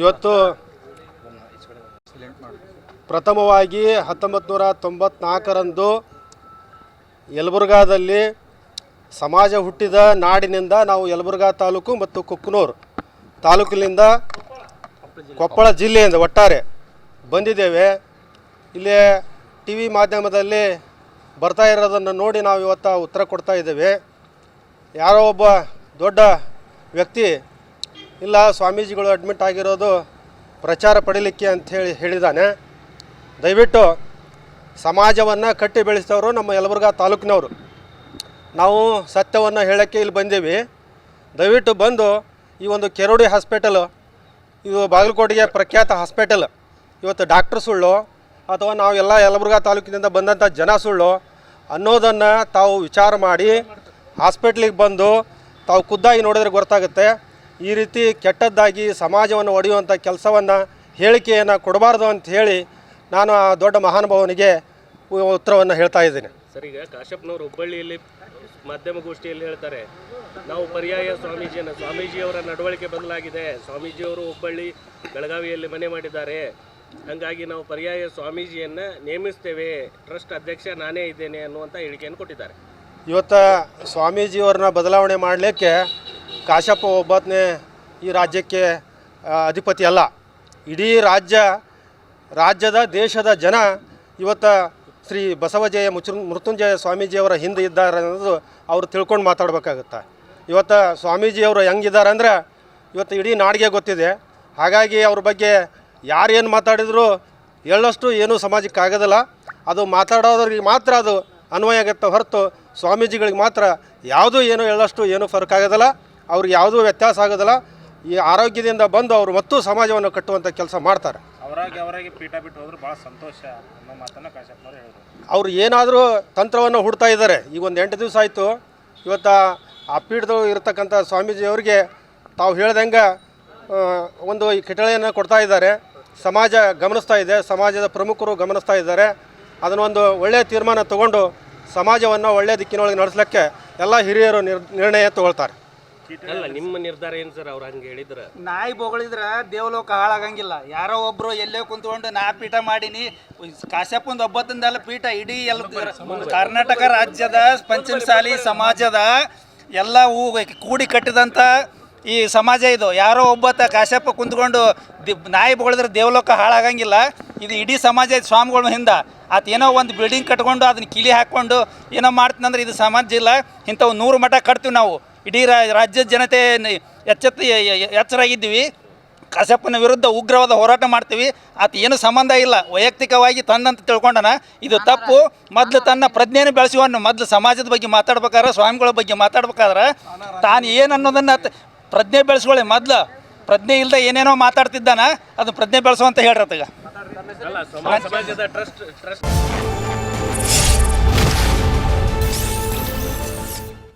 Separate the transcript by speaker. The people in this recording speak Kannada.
Speaker 1: ಇವತ್ತು ಪ್ರಥಮವಾಗಿ ಹತ್ತೊಂಬತ್ತು ನೂರ ತೊಂಬತ್ನಾಲ್ಕರಂದು ಯಲಬುರ್ಗಾದಲ್ಲಿ ಸಮಾಜ ಹುಟ್ಟಿದ ನಾಡಿನಿಂದ ನಾವು ಯಲಬುರ್ಗಾ ತಾಲೂಕು ಮತ್ತು ಕುಕ್ನೂರು ತಾಲೂಕಿನಿಂದ ಕೊಪ್ಪಳ ಜಿಲ್ಲೆಯಿಂದ ಒಟ್ಟಾರೆ ಬಂದಿದ್ದೇವೆ. ಇಲ್ಲಿ ಟಿ ವಿ ಮಾಧ್ಯಮದಲ್ಲಿ ಬರ್ತಾ ಇರೋದನ್ನು ನೋಡಿ ನಾವು ಇವತ್ತು ಉತ್ತರ ಕೊಡ್ತಾ ಇದ್ದೇವೆ. ಯಾರೋ ಒಬ್ಬ ದೊಡ್ಡ ವ್ಯಕ್ತಿ ಇಲ್ಲ, ಸ್ವಾಮೀಜಿಗಳು ಅಡ್ಮಿಟ್ ಆಗಿರೋದು ಪ್ರಚಾರ ಪಡೀಲಿಕ್ಕೆ ಅಂಥೇಳಿ ಹೇಳಿದ್ದಾನೆ ದಯವಿಟ್ಟು ಸಮಾಜವನ್ನು ಕಟ್ಟಿ ಬೆಳೆಸಿದವರು ನಮ್ಮ ಯಲಬುರ್ಗಾ ತಾಲೂಕಿನವರು. ನಾವು ಸತ್ಯವನ್ನು ಹೇಳೋಕ್ಕೆ ಇಲ್ಲಿ ಬಂದೀವಿ. ದಯವಿಟ್ಟು ಬಂದು ಈ ಒಂದು ಕೆರೋಡಿ ಹಾಸ್ಪಿಟಲು, ಇದು ಬಾಗಲಕೋಟೆಗೆ ಪ್ರಖ್ಯಾತ ಹಾಸ್ಪಿಟಲ್, ಇವತ್ತು ಡಾಕ್ಟ್ರ್ ಸುಳ್ಳು, ಅಥವಾ ನಾವು ಎಲ್ಲ ಯಲಬುರ್ಗಾ ತಾಲೂಕಿನಿಂದ ಬಂದಂಥ ಜನ ಸುಳ್ಳು ಅನ್ನೋದನ್ನು ತಾವು ವಿಚಾರ ಮಾಡಿ ಹಾಸ್ಪಿಟ್ಲಿಗೆ ಬಂದು ತಾವು ಖುದ್ದಾಗಿ ನೋಡಿದ್ರೆ ಗೊತ್ತಾಗುತ್ತೆ. ಈ ರೀತಿ ಕೆಟ್ಟದ್ದಾಗಿ ಸಮಾಜವನ್ನು ಒಡೆಯುವಂಥ ಕೆಲಸವನ್ನು ಹೇಳಿಕೆಯನ್ನು ಕೊಡಬಾರ್ದು ಅಂತ ಹೇಳಿ ನಾನು ಆ ದೊಡ್ಡ ಮಹಾನುಭಾವನಿಗೆ ಉತ್ತರವನ್ನು ಹೇಳ್ತಾ ಇದ್ದೀನಿ.
Speaker 2: ಸರ್ ಈಗ ಕಾಶ್ಯಪ್ನವರು ಹುಬ್ಬಳ್ಳಿಯಲ್ಲಿ ಮಾಧ್ಯಮಗೋಷ್ಠಿಯಲ್ಲಿ ಹೇಳ್ತಾರೆ ನಾವು ಪರ್ಯಾಯ ಸ್ವಾಮೀಜಿಯನ್ನು ಸ್ವಾಮೀಜಿಯವರ ನಡವಳಿಕೆ ಬದಲಾಗಿದೆ. ಸ್ವಾಮೀಜಿಯವರು ಹುಬ್ಬಳ್ಳಿ ಬೆಳಗಾವಿಯಲ್ಲಿ ಮನೆ ಮಾಡಿದ್ದಾರೆ. ಹಾಗಾಗಿ ನಾವು ಪರ್ಯಾಯ ಸ್ವಾಮೀಜಿಯನ್ನು ನೇಮಿಸ್ತೇವೆ. ಟ್ರಸ್ಟ್ ಅಧ್ಯಕ್ಷ ನಾನೇ ಇದ್ದೇನೆ ಅನ್ನುವಂಥ ಹೇಳಿಕೆಯನ್ನು ಕೊಟ್ಟಿದ್ದಾರೆ.
Speaker 1: ಇವತ್ತು ಸ್ವಾಮೀಜಿಯವ್ರನ್ನ ಬದಲಾವಣೆ ಮಾಡಲಿಕ್ಕೆ ಕಾಶಪ್ಪ ಒಬ್ಬನೇ ಈ ರಾಜ್ಯಕ್ಕೆ ಅಧಿಪತಿ ಅಲ್ಲ. ಇಡೀ ರಾಜ್ಯ, ರಾಜ್ಯದ, ದೇಶದ ಜನ ಇವತ್ತು ಶ್ರೀ ಬಸವಜಯ ಮುಚು, ಮೃತ್ಯುಂಜಯ ಸ್ವಾಮೀಜಿಯವರ ಹಿಂದೆ ಇದ್ದಾರೆ ಅನ್ನೋದು ಅವರು ತಿಳ್ಕೊಂಡು ಮಾತಾಡಬೇಕಾಗುತ್ತೆ. ಇವತ್ತು ಸ್ವಾಮೀಜಿಯವರು ಹೆಂಗಿದ್ದಾರೆ ಅಂದ್ರೆ ಇವತ್ತು ಇಡೀ ನಾಡಿಗೆ ಗೊತ್ತಿದೆ. ಹಾಗಾಗಿ ಅವ್ರ ಬಗ್ಗೆ ಯಾರೇನು ಮಾತಾಡಿದ್ರು ಎಳ್ಳಷ್ಟು ಏನೂ ಸಮಾಜಕ್ಕೆ ಆಗೋದಿಲ್ಲ. ಅದು ಮಾತಾಡೋದ್ರಿಗೆ ಮಾತ್ರ ಅದು ಅನ್ವಯ ಆಗುತ್ತೆ ಹೊರತು ಸ್ವಾಮೀಜಿಗಳಿಗೆ ಮಾತ್ರ ಯಾವುದೂ ಏನು ಎಳ್ಳಷ್ಟು ಏನೂ ಫರ್ಕ್ ಆಗೋದಿಲ್ಲ. ಅವ್ರಿಗೆ ಯಾವುದೂ ವ್ಯತ್ಯಾಸ ಆಗೋದಿಲ್ಲ. ಈ ಆರೋಗ್ಯದಿಂದ ಬಂದು ಅವರು ಮತ್ತು ಸಮಾಜವನ್ನು ಕಟ್ಟುವಂಥ ಕೆಲಸ ಮಾಡ್ತಾರೆ.
Speaker 3: ಅವರಾಗಿ ಅವರಾಗಿ ಪೀಠ ಬಿಟ್ಟು ಹೋದ್ರೆ ಭಾಳ ಸಂತೋಷ ಅನ್ನೋ ಮಾತನ್ನ ಕಾಶ್ಯಪ್ಪನವರು ಹೇಳಿದ್ರು.
Speaker 1: ಅವ್ರು ಏನಾದರೂ ತಂತ್ರವನ್ನು ಹುಡ್ತಾ ಇದ್ದಾರೆ. ಈಗ ಒಂದು ಎಂಟು ದಿವಸ ಆಯಿತು. ಇವತ್ತು ಆ ಪೀಠದೊಳಗೆ ಇರತಕ್ಕಂಥ ಸ್ವಾಮೀಜಿಯವರಿಗೆ ತಾವು ಹೇಳ್ದಂಗೆ ಒಂದು ಈ ಕಿಟಳೆಯನ್ನು ಕೊಡ್ತಾ ಇದ್ದಾರೆ. ಸಮಾಜ ಗಮನಿಸ್ತಾ ಇದೆ. ಸಮಾಜದ ಪ್ರಮುಖರು ಗಮನಿಸ್ತಾ ಇದ್ದಾರೆ. ಅದನ್ನೊಂದು ಒಳ್ಳೆಯ ತೀರ್ಮಾನ ತಗೊಂಡು ಸಮಾಜವನ್ನು ಒಳ್ಳೆಯ ದಿಕ್ಕಿನೊಳಗೆ ನಡೆಸಲಿಕ್ಕೆ ಎಲ್ಲ ಹಿರಿಯರು ನಿರ್ ನಿರ್ಣಯ ತಗೊಳ್ತಾರೆ.
Speaker 2: ಅಲ್ಲ, ನಿಮ್ಮ ನಿರ್ಧಾರ ಏನು ಸರ್? ಹೇಳಿದ್ರ?
Speaker 4: ನಾಯಿ ಬೊಗಳಿದ್ರ ದೇವಲೋಕ ಹಾಳಾಗಂಗಿಲ್ಲ. ಯಾರೋ ಒಬ್ರು ಎಲ್ಲೇ ಕುಂತ್ಕೊಂಡು ನಾ ಪೀಠ ಮಾಡೀನಿ ಕಾಶ್ಯಪ್ಪಂದು ಒಬ್ಬತ್ತಂದಲ್ಲ ಪೀಠ ಇಡೀ ಎಲ್ಲ ಕರ್ನಾಟಕ ರಾಜ್ಯದ, ಪಂಚಮಸಾಲಿ ಸಮಾಜದ ಎಲ್ಲ ಹೂ ಕೂಡಿ ಕಟ್ಟಿದಂಥ ಈ ಸಮಾಜ ಇದು. ಯಾರೋ ಒಬ್ಬತ್ತ ಕಾಶ್ಯಪ್ಪ ಕುಂತ್ಕೊಂಡು ನಾಯಿ ಬೊಗಳಿದ್ರೆ ದೇವಲೋಕ ಹಾಳಾಗಂಗಿಲ್ಲ. ಇದು ಇಡೀ ಸಮಾಜ ಇದು ಸ್ವಾಮಿಗಳ ಹಿಂದ. ಆತ ಏನೋ ಒಂದು ಬಿಲ್ಡಿಂಗ್ ಕಟ್ಕೊಂಡು ಅದನ್ನ ಕಿಲಿ ಹಾಕ್ಕೊಂಡು ಏನೋ ಮಾಡ್ತೀನಂದ್ರೆ ಇದು ಸಮಾಜ ಇಲ್ಲ. ಇಂಥವು ನೂರು ಮಠ ಕಟ್ತೀವಿ ನಾವು. ಇಡೀ ರಾ- ರಾಜ್ಯದ ಜನತೆ ಎಚ್ಚೆತ್ತ ಎಚ್ಚರಾಗಿದ್ದೀವಿ. ಕಸಪ್ಪನ ವಿರುದ್ಧ ಉಗ್ರವಾದ ಹೋರಾಟ ಮಾಡ್ತೀವಿ. ಆತ ಏನು ಸಂಬಂಧ ಇಲ್ಲ. ವೈಯಕ್ತಿಕವಾಗಿ ತಂದಂತ ತಿಳ್ಕೊಂಡನ. ಇದು ತಪ್ಪು. ಮೊದಲು ತನ್ನ ಪ್ರಜ್ಞೆಯನ್ನು ಬೆಳೆಸುವನು ಮೊದಲು ಸಮಾಜದ ಬಗ್ಗೆ ಮಾತಾಡ್ಬೇಕಾದ್ರೆ ಸ್ವಾಮಿಗಳ ಬಗ್ಗೆ ಮಾತಾಡ್ಬೇಕಾದ್ರೆ ತಾನು ಏನು ಅನ್ನೋದನ್ನು ಪ್ರಜ್ಞೆ ಬೆಳೆಸ್ಕೊಳ್ಳಿ. ಮೊದಲು ಪ್ರಜ್ಞೆ ಇಲ್ಲದೆ ಏನೇನೋ ಮಾತಾಡ್ತಿದ್ದಾನ ಅದು ಪ್ರಜ್ಞೆ ಬೆಳೆಸುವಂತ ಹೇಳ್ರತ್ಗ